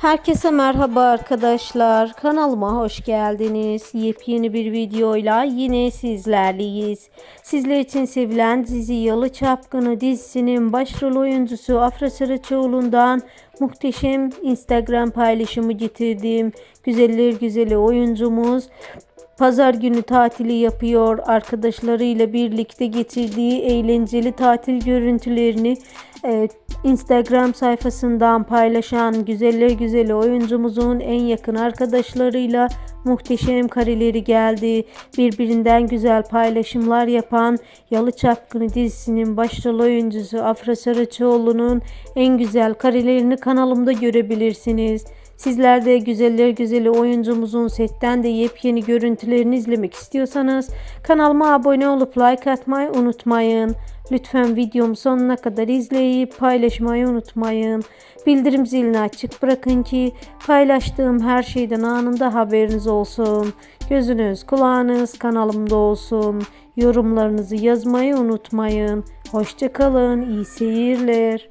Herkese merhaba arkadaşlar. Kanalıma hoş geldiniz. Yepyeni bir videoyla yine sizlerleyiz. Sizler için sevilen dizi Yalı Çapkını dizisinin başrol oyuncusu Afra Saraçoğlu'ndan muhteşem Instagram paylaşımı getirdim. Güzeller güzeli oyuncumuz Pazar günü tatili yapıyor. Arkadaşlarıyla birlikte geçirdiği eğlenceli tatil görüntülerini e, Instagram sayfasından paylaşan güzeller güzeli oyuncumuzun en yakın arkadaşlarıyla muhteşem kareleri geldi. Birbirinden güzel paylaşımlar yapan Yalı Çapkını dizisinin başrol oyuncusu Afra Saraçoğlu'nun en güzel karelerini kanalımda görebilirsiniz. Sizler de güzeller güzeli oyuncumuzun setten de yepyeni görüntülerini izlemek istiyorsanız kanalıma abone olup like atmayı unutmayın. Lütfen videomu sonuna kadar izleyip paylaşmayı unutmayın. Bildirim zilini açık bırakın ki paylaştığım her şeyden anında haberiniz olsun. Gözünüz kulağınız kanalımda olsun. Yorumlarınızı yazmayı unutmayın. Hoşçakalın, iyi seyirler.